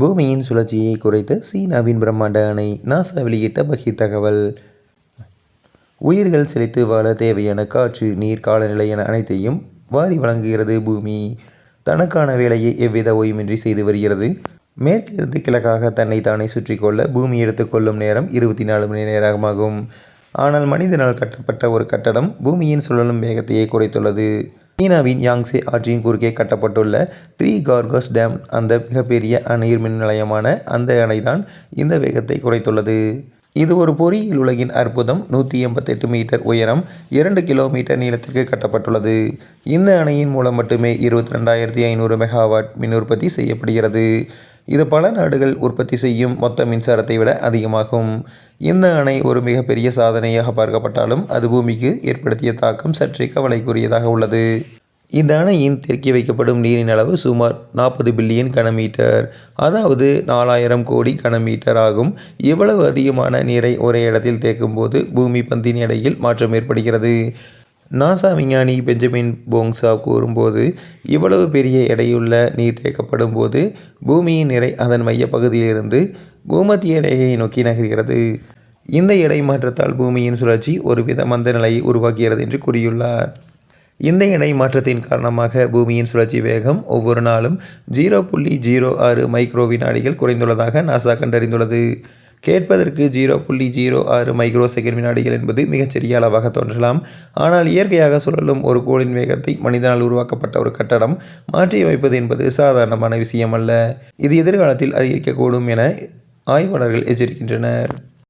பூமியின் சுழற்சியை குறைத்த சீனாவின் பிரம்மாண்ட அணை நாசா வெளியிட்ட பகி தகவல். உயிர்கள் செழித்து வாழ தேவையான காற்று நீர் காலநிலை என அனைத்தையும் வாரி வழங்குகிறது பூமி. தனக்கான வேலையை எவ்வித ஓய்வுமின்றி செய்து வருகிறது. மேற்கிலிருந்து கிழக்காக தன்னை தானே சுற்றி கொள்ள பூமி எடுத்துக்கொள்ளும் நேரம் இருபத்தி நாலு மணி நேரமாகும். ஆனால் மனிதனால் கட்டப்பட்ட ஒரு கட்டடம் பூமியின் சுழலும் வேகத்தையே குறைத்துள்ளது. சீனாவின் யாங்ஸே ஆற்றின் குறுக்கே கட்டப்பட்டுள்ள த்ரீ கார்கஸ் டேம் அந்த மிகப்பெரிய நீர் மின் நிலையமான அந்த அணைதான் இந்த வேகத்தை குறைத்துள்ளது. இது ஒரு பொறியியல் உலகின் அற்புதம். நூற்றி எண்பத்தெட்டு மீட்டர் உயரம் இரண்டு கிலோமீட்டர் நீளத்திற்கு கட்டப்பட்டுள்ளது. இந்த அணையின் மூலம் மட்டுமே இருபத்தி ரெண்டாயிரத்தி ஐநூறு மெகாவாட் மின் உற்பத்தி செய்யப்படுகிறது. இது பல நாடுகள் உற்பத்தி செய்யும் மொத்த மின்சாரத்தை விட அதிகமாகும். இந்த அணை ஒரு மிகப்பெரிய சாதனையாக பார்க்கப்பட்டாலும் அது பூமிக்கு ஏற்படுத்திய தாக்கம் சற்றே கவலைக்குரியதாக உள்ளது. இந்த அணையின் தெற்கே வைக்கப்படும் நீரின் அளவு சுமார் நாற்பது பில்லியன் கனமீட்டர். அதாவது நாலாயிரம் கோடி கனமீட்டர் ஆகும். இவ்வளவு அதிகமான நீரை ஒரே இடத்தில் தேக்கும்போது பூமி பந்தின் எடையில் மாற்றம் ஏற்படுகிறது. நாசா விஞ்ஞானி பெஞ்சமின் போங்ஸா கூறும்போது இவ்வளவு பெரிய எடையுள்ள நீர் தேக்கப்படும் போது பூமியின் நிறை அதன் மையப்பகுதியிலிருந்து பூமத்திய ரேகையை நோக்கி நகர்கிறது. இந்த எடை மாற்றத்தால் பூமியின் சுழற்சி ஒருவித மந்த நிலையை உருவாக்குகிறது என்று கூறியுள்ளார். இந்த இணை மாற்றத்தின் காரணமாக பூமியின் சுழற்சி வேகம் ஒவ்வொரு நாளும் ஜீரோ புள்ளி ஜீரோ ஆறு மைக்ரோ வினாடிகள் குறைந்துள்ளதாக நாசா கண்டறிந்துள்ளது. கேட்பதற்கு ஜீரோ புள்ளி ஜீரோ ஆறு மைக்ரோ செகண்ட் வினாடிகள் என்பது மிகச்சிறிய அளவாக தோன்றலாம். ஆனால் இயற்கையாக சுழலும் ஒரு கோளின் வேகத்தை மனிதனால் உருவாக்கப்பட்ட ஒரு கட்டடம் மாற்றியமைப்பது என்பது சாதாரணமான விஷயம் அல்ல இது எதிர்காலத்தில் அதிகரிக்கக்கூடும் என ஆய்வாளர்கள் எச்சரிக்கின்றனர்.